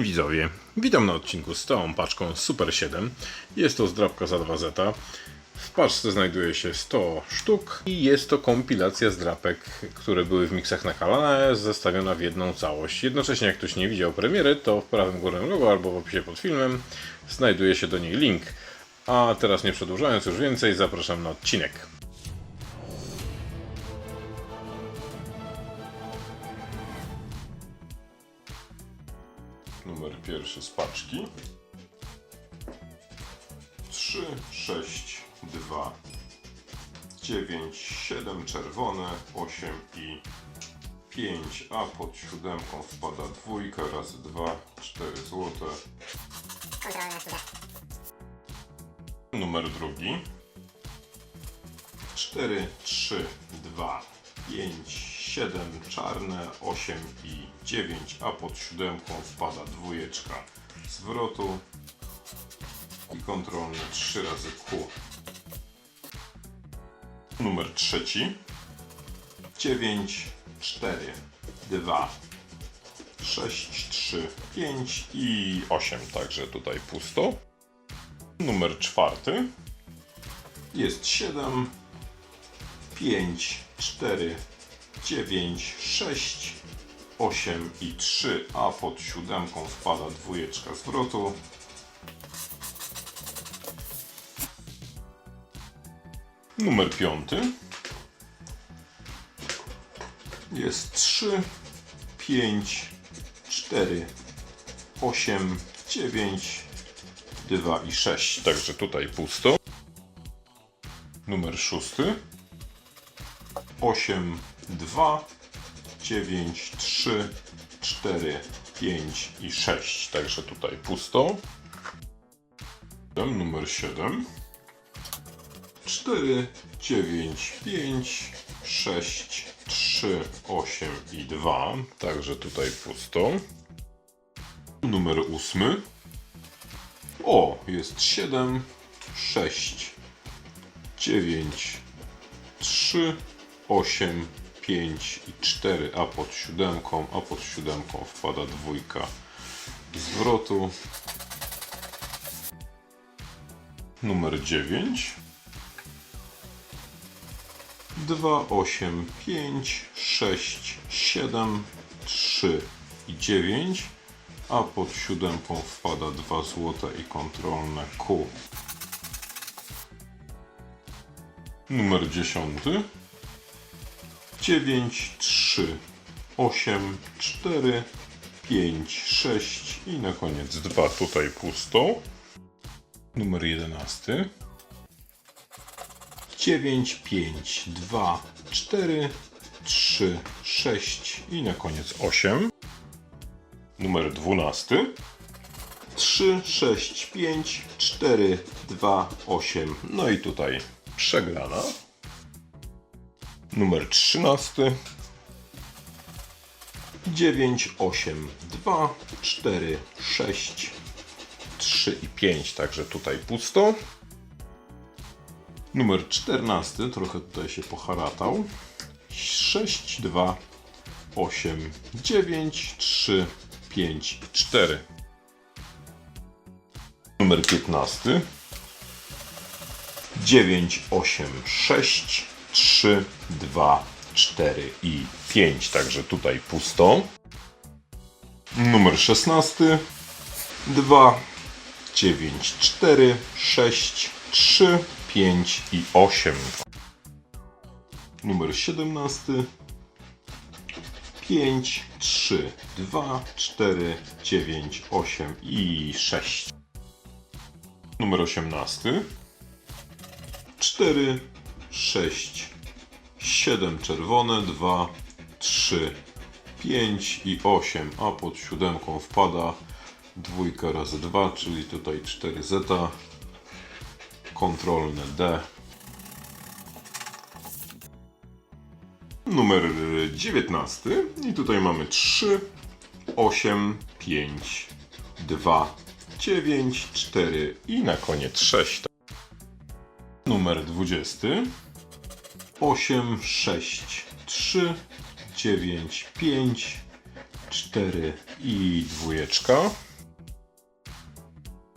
Widzowie, witam na odcinku z całą paczką Super 7. Jest to zdrabka za 2 zeta. W paczce znajduje się 100 sztuk i jest to kompilacja zdrapek, które były w miksach na kanale, zestawiona w jedną całość. Jednocześnie jak ktoś nie widział premiery, to w prawym górnym rogu albo w opisie pod filmem znajduje się do niej link. A teraz nie przedłużając już więcej, zapraszam na odcinek. Numer pierwszy z paczki. 3, 6, 2, 9, 7 czerwone, 8 i 5, a pod siódemką wpada dwójka razy 2, 4 złote. Numer drugi. 4, 3, 2, 5, 7 czarne, 8 i 9, a pod siódemką wpada dwójeczka zwrotu i kontrolny 3 razy Q. Numer trzeci. 9, 4, 2, 6, 3, 5 i 8, także tutaj pusto. Numer czwarty. Jest 7, 5, 4, 9, 6, 8 i 3, a pod siódemką wpada dwójeczka zwrotu. Numer piąty. Jest 3, 5, 4, 8, 9, 2 i 6. Także tutaj pusto. Numer szósty. 8, 2, 9, 3, 4, 5 i 6. Także tutaj pusto. Numer 7. 4, 9, 5, 6, 3, 8 i 2. Także tutaj pusto. Numer 8. O, jest 7, 6, 9, 3, 8, 5 i 4, a pod siódemką, a pod siódemką wpada dwójka zwrotu. Numer 9. 2, 8, 5, 6, 7, 3 i 9, a pod siódemką wpada 2 złote i kontrolne Q. Numer 10. 9, 3, 8, 4, 5, 6 i na koniec 2 tutaj pusto. Numer 11. 9, 5, 2, 4, 3, 6 i na koniec 8. Numer 12. 3, 6, 5, 4, 2, 8. No i tutaj przegrana. Numer 13. 9, 8, 2, 4, 6, 3 i 5. Także tutaj pusto. Numer 14, trochę tutaj się poharatał. 6, 2, 8, 9, 3, 5, 4. Numer 15. 9, 8, 6, 3, 2, 4 i 5. Także tutaj pusto. Numer 16. 2, 9, 4, 6, 3, 5 i 8. Numer 17. 5, 3, 2, 4, 9, 8 i 6. Numer 18. 4, 6, 7 czerwone, 2, 3, 5 i 8, a pod siódemką wpada dwójka razy 2, czyli tutaj 4 zeta, kontrolne D. Numer 19 i tutaj mamy 3, 8, 5, 2, 9, 4 i na koniec 6. Numer 20 8, 6, 3, 9, 5, 4 i dwójeczka.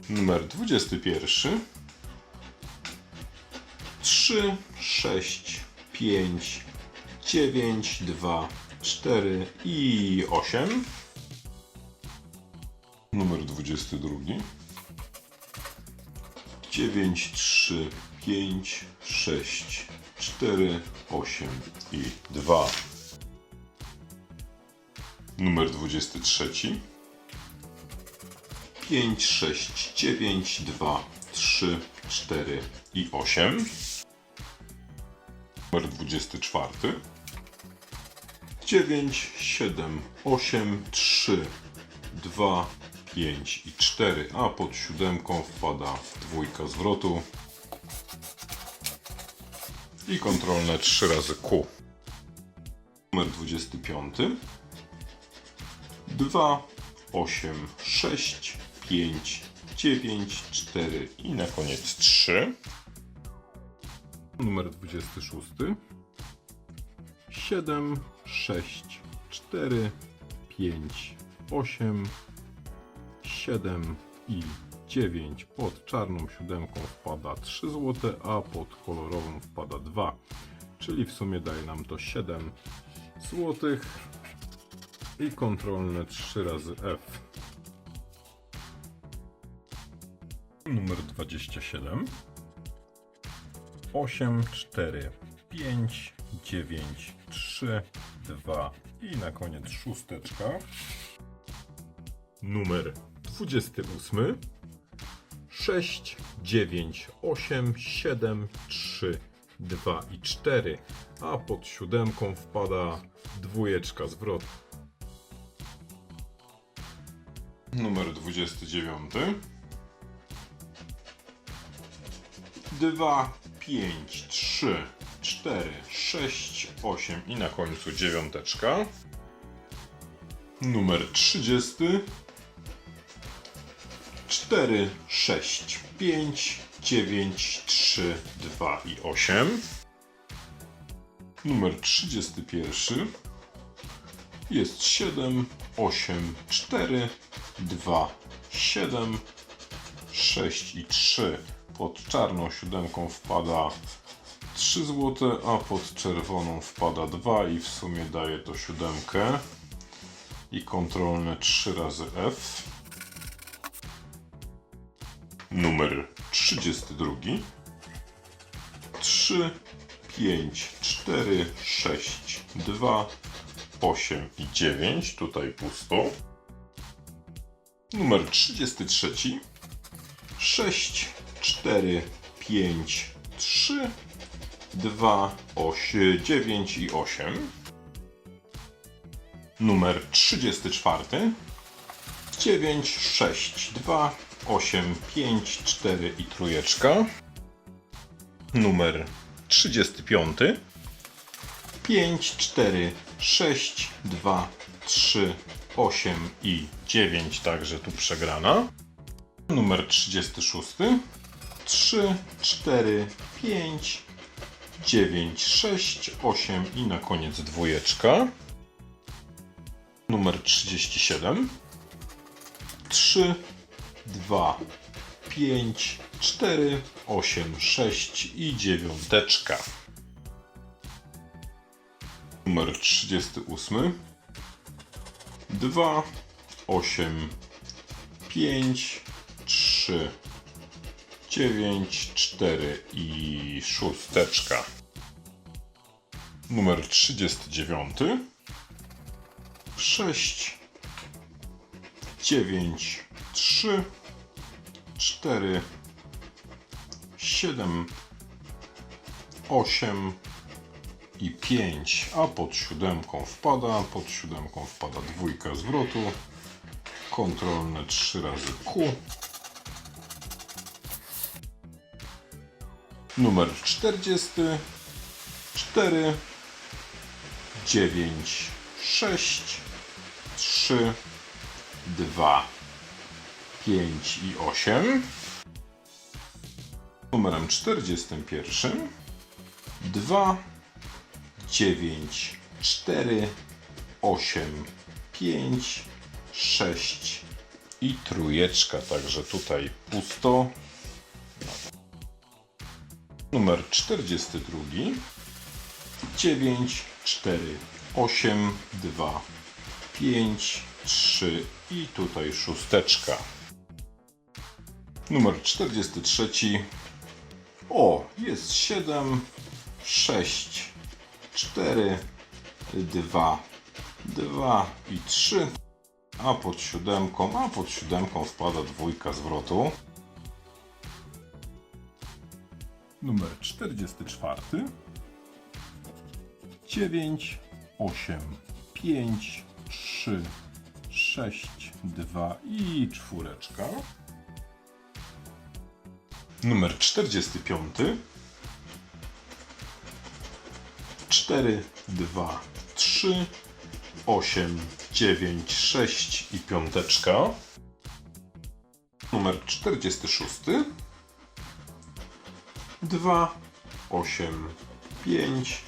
Numer 21. 3, 6, 5, 9, 2, 4 i 8. Numer 22. 9, 3, 5, 6, 4, 8 i 2. Numer 23. 5, 6, 9, 2, 3, 4 i 8. Numer 24. 9, 7, 8, 3, 2, 5 i 4, a pod siódemką wpada dwójka zwrotu i kontrolne 3 razy Q. Numer 25. 2, 8, 6, 5, 9, 4 i na koniec 3. Numer 26. 7, 6, 4, 5, 8, 7 i 9. Pod czarną siódemką wpada 3 zł, a pod kolorową wpada 2. Czyli w sumie daje nam to 7 zł i kontrolne 3 razy F. Numer 27. 8, 4, 5, 9, 3, 2 i na koniec szósteczka. Numer 28. 6, 9, 8, 7, 3, 2 i 4, a pod siódemką wpada dwójeczka zwrot. Numer 29. 2, 5, 3, 4, 6, 8 i na końcu dziewiąteczka. Numer 30. 4, 6, 5, 9, 3, 2 i 8. Numer 31 jest 7, 8, 4, 2, 7, 6 i 3. Pod czarną siódemką wpada 3 zł, a pod czerwoną wpada 2 i w sumie daje to siódemkę. I kontrolne 3 razy F. Numer 32. 3, 5, 4, 6, 2, 8 i 9. Tutaj pusto. Numer 33. 6, 4, 5, 3, 2, 8, 9 i 8. Numer 34. 9, 6, 2, 8, 5, 4 i trójeczka. Numer 35. 5, 4, 6, 2, 3, 8 i 9, także tu przegrana. Numer 36. 3, 4, 5, 9, 6, 8 i na koniec dwójeczka. Numer 37. 3, 2, 5, 4, 8, 6 i dziewiąteczka. Numer 38. 2, 8, 5, 3, 9, 4 i szósteczka. Numer 39. 6, 9, 3, 4, 7, 8 i 5, a pod siódemką wpada, pod siódemką wpada dwójka zwrotu, kontrolne 3 razy Q, numer 40, 4, 9, 6, 3, 2, 5 i 8. Numerem 41 2, 9, 4, 8, 5, 6 i trójeczka, także tutaj pusto. Numer 42, 9, 4, 8, 2, 5, 3 i tutaj szósteczka. Numer 43. O, jest 7, 6, 4, 2, 2 i 3. A pod siódemką, a pod siódemką wpada dwójka zwrotu. Numer 44. 9, 8, 5, 3, 6, 2 i czwóreczka. Numer 45. 4, 2, 3, 8, 9, 6 i piąteczka. Numer 46. 2, 8, 5,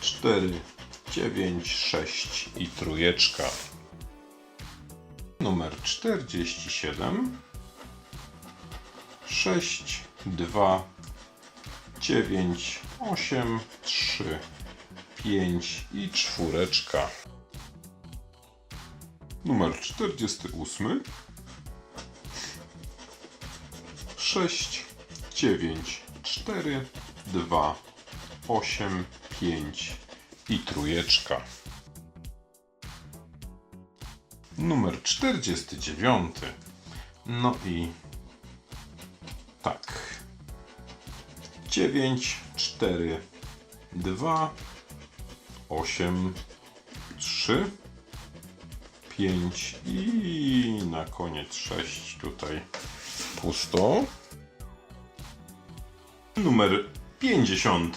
4, 9, 6 i trójeczka. Numer 47. 6, 2, 9, 8, 3, 5 i czwóreczka. Numer 48. 6, 9, 4, 2, 8, 5 i trójeczka. Numer 49. No i tak. 9, 4, 2, 8, 3, 5 i na koniec 6 tutaj pusto. Numer 50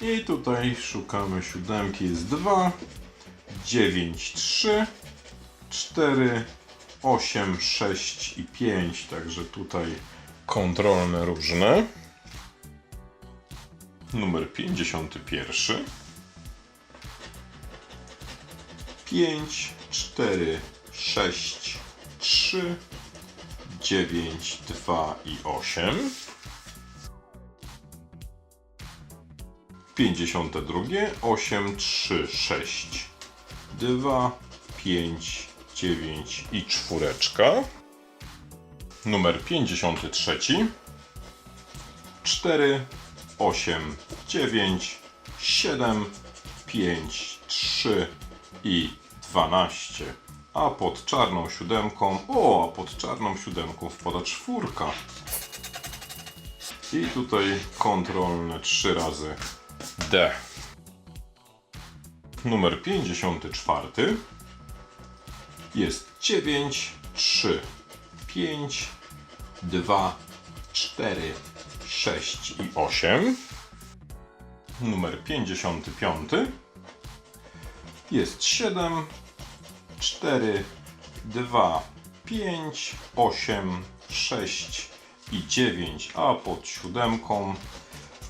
i tutaj szukamy siódemki jest 2, 9, 3, 4, 8, 6 i 5, także tutaj kontrolne różne. Numer 51. 5, 4, 6, 3, 9, 2 i 8. 52, 8, 3, 6, 2, 5, 9 i czwóreczka. Numer 53, 4, 8, 9, 7, 5, 3 i 12. A pod czarną siódemką, o, a pod czarną siódemką wpada czwórka. I tutaj kontrolne 3 razy D. Numer 54 jest 9, 3, 5, 2, 4, 6 i 8. Numer 55 jest 7, 4, 2, 5, 8, 6 i 9, a pod siódemką,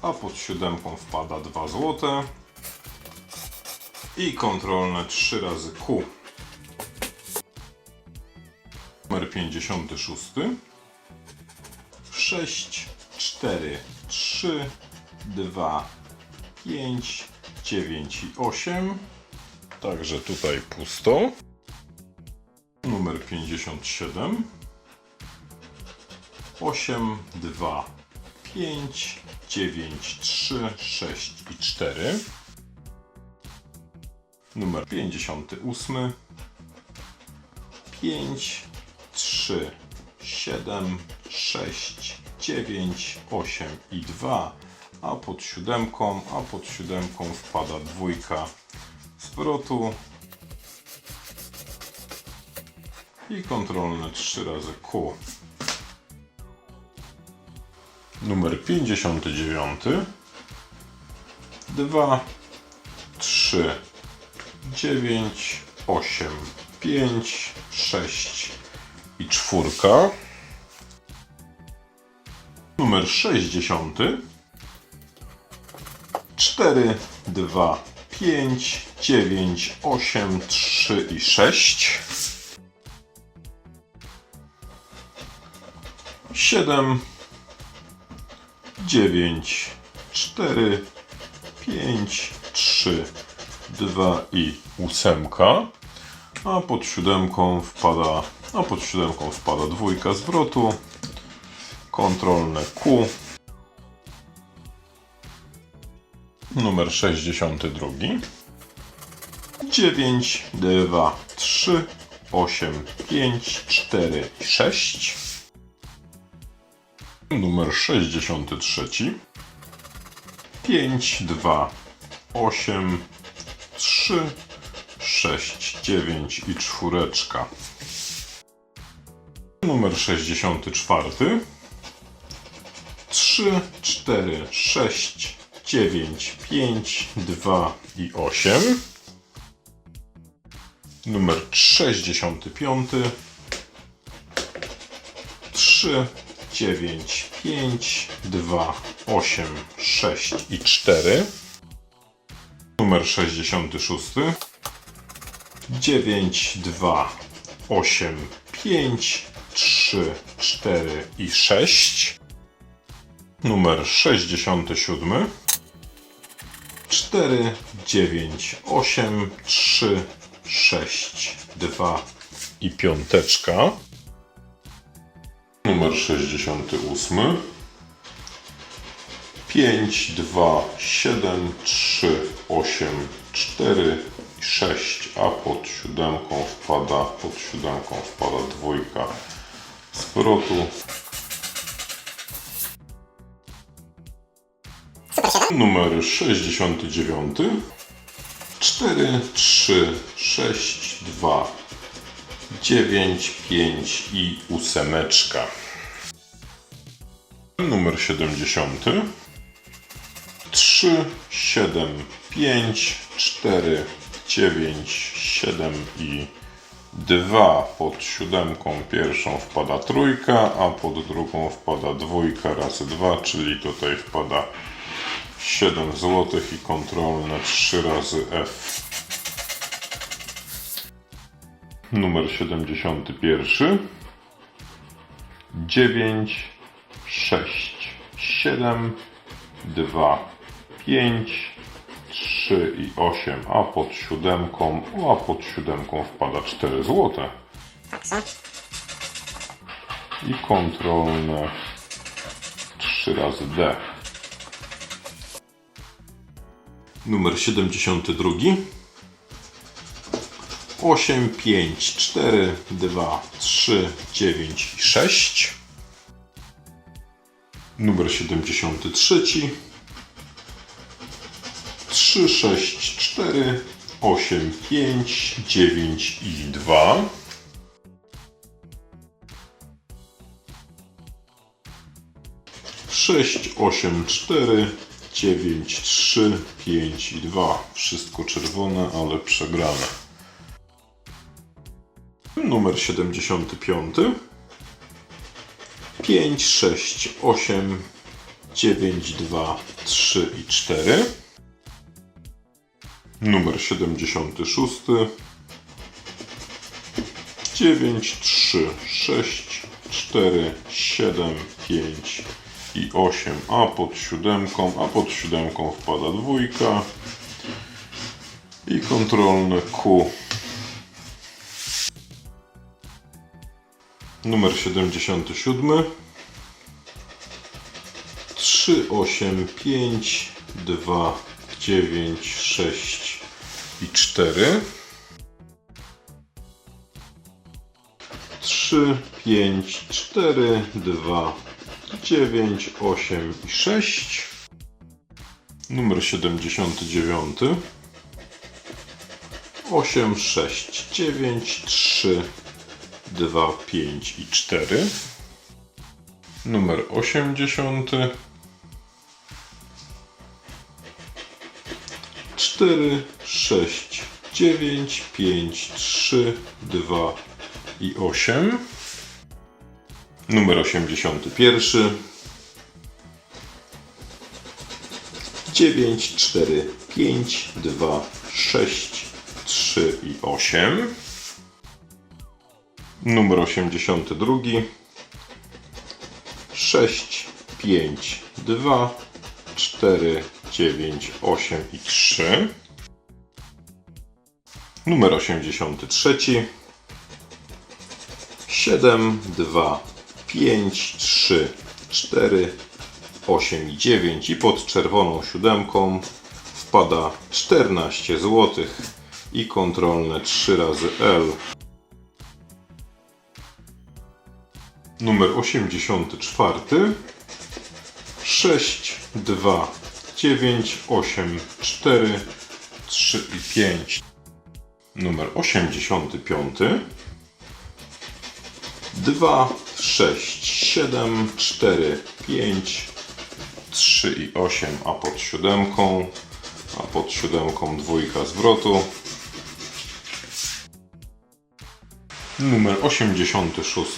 a pod siódemką wpada 2 złote i kontrolne 3 razy Q. 56 6, 4, 3, 2, 5, 9 i 8. Także tutaj pusto. Numer 57. 8, 2, 5, 9, 3, 6 i 4. Numer 58. 5, 3, 7, 6, 9, 8 i 2, a pod siódemką, a pod siódemką wpada dwójka zwrotu. I kontrolne 3 razy Q. Numer 59, 2, 3, 9, 8, 5, 6 i czwórka. Numer 60. 4, 2, 5, 9, 8, 3 i 6. 7, 9, 4, 5, 3, 2 i ósemka. A pod siódemką wpada, a pod siódemką wpada dwójka zwrotu. Kontrolne Q. Numer 62. 9, 2, 3, 8, 5, 4 i 6. Numer 63. 5, 2, 8, 3, 6, 9 i czwóreczka. Numer 64. 3, 4, 6, 9, 5, 2 i 8. Numer 65. 3, 9, 5, 2, 8, 6 i 4. Numer 66. 9, 2, 8, 5, 3, 4 i 6. Numer 67. 4, 9, 8, 3, 6, 2 i piąteczka. Numer 68. 5, 2, 7, 3, 8, 4 i 6, a pod siódemką wpada, pod siódemką wpada dwójka zwrotu. Numer 69. 4, 3, 6, 2, 9, 5 i ósemeczka. Numer 70. 3, 7, 5, 4, 9, 7 i 2. Pod siódemką pierwszą wpada trójka, a pod drugą wpada dwójka razy 2, czyli tutaj wpada 7 zł i kontrolne 3 razy F. Numer 71. 9, 6, 7, 2, 5, 3 i 8, a pod siódemką, a pod siódemką wpada 4 zł. I kontrolne 3 razy D. Numer 72. 8, 5, 4, 2, 3, 9 i 6. Numer 73. 3, 6, 4, 8, 5, 9 i 2. Sześć, osiem, cztery, dziewięć, trzy, pięć i dwa. Wszystko czerwone, ale przegrane. Numer 75. 5, 6, 8, 9, 2, 3 i 4. Numer 76. 9, 3, 6, 4, 7, 5 i 8, a pod siódemką, a pod siódemką wpada dwójka i kontrolne Q. Numer 77 3, 8, 5, 2, 9, 6 i 4 3, 5, 4, 2, 9, 8 i 6 Numer 79 8, 6, 9, 3, 2, 5 i 4. Numer 80. 4, 6, 9, 5, 3, 2 i 8. Numer 81. 9, 4, 5, 2, 6, 3 i 8. Numer 82. 6, 5, 2, 4, 9, 8 i 3. Numer 83. 7, 2, 5, 3, 4, 8 i 9 i pod czerwoną siódemką wpada 14 zł i kontrolne 3 razy L. Numer 84 6, 2, 9, 8, 4, 3 i 5. Numer 85 2, 6, 7, 4, 5, 3 i 8, a pod siódemką, a pod siódemką dwójka zwrotu. Numer 86.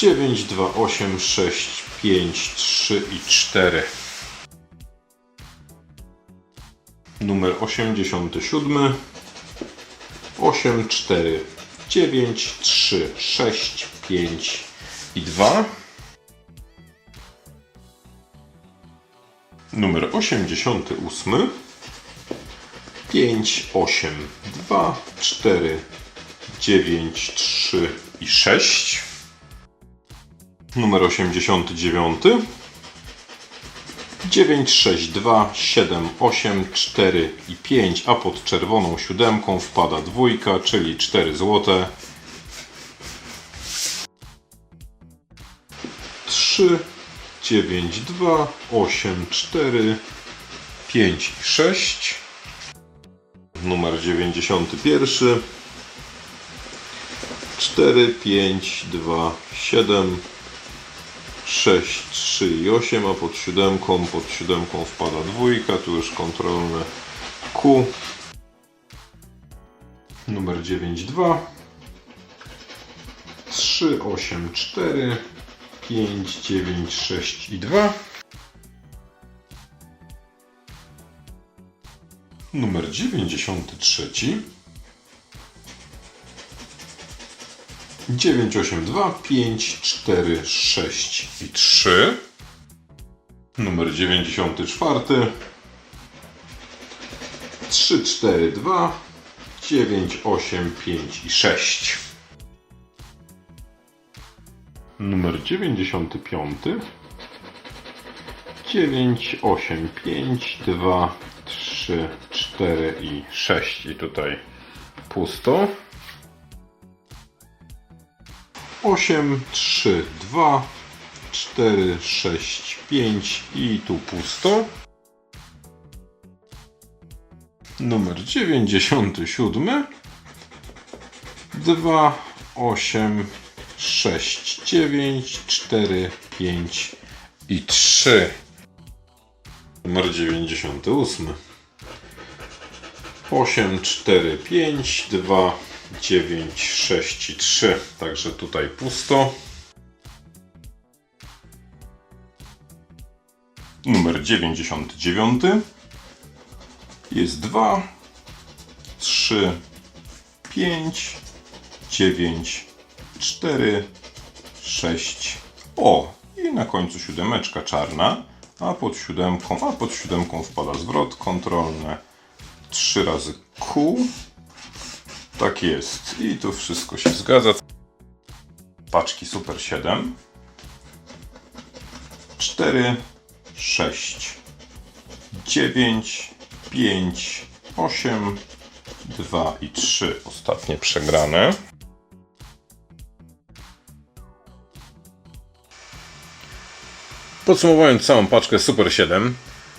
9, 2, 8, 6, 5, 3 i 4. Numer 87. 8, 4, 9, 3, 6, 5 i 2. Numer 88. 5, 8, 2, 4, 9, 3 i 6. Numer 89. 9, 6, 2, 7, 8, 4 i 5, a pod czerwoną siódemką wpada dwójka, czyli 4 zł. 3, 9, 2, 8, 4, 5 i 6. Numer 91. 4, 5, 2, 7, 6, 3 i 8, a pod siódemką, pod siódemką wpada dwójka, tu już kontrolne Q. Numer 9, 2. 3, 8, 4, 5, 9, 6 i 2. Numer 93. 9, 8, 2, 5, 4, 6 i 3. Numer 94. 3, 4, 2, 9, 8, 5 i 6. Numer 95. 9, 8, 5, 2, 3, 4 i 6. I tutaj pusto. 8, 3, 2, 4, 6, 5 i tu pusto. Numer 97. 2, 8, 6, 9, 4, 5 i 3. Numer 98. 8, 4, 5, 2, 9, 6 i 3. Także tutaj pusto. Numer 99. Jest 2, 3, 5, 9, 4, 6. O! I na końcu siódemeczka czarna. A pod siódemką, a pod siódemką wpada zwrot kontrolny. 3 razy Q. Tak jest. I tu wszystko się zgadza. Paczki Super 7. 4, 6, 9, 5, 8, 2 i 3. Ostatnie przegrane. Podsumowując całą paczkę Super 7,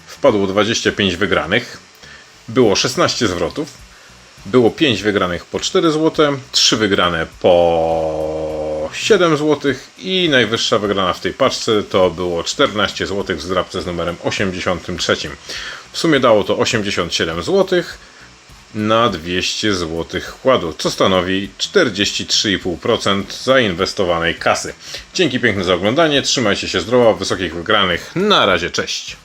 wpadło 25 wygranych, było 16 zwrotów, było 5 wygranych po 4 zł, 3 wygrane po 7 zł i najwyższa wygrana w tej paczce to było 14 zł w zdrabce z numerem 83. W sumie dało to 87 zł na 200 zł wkładu, co stanowi 43,5% zainwestowanej kasy. Dzięki piękne za oglądanie, trzymajcie się zdrowo, wysokich wygranych, na razie, cześć!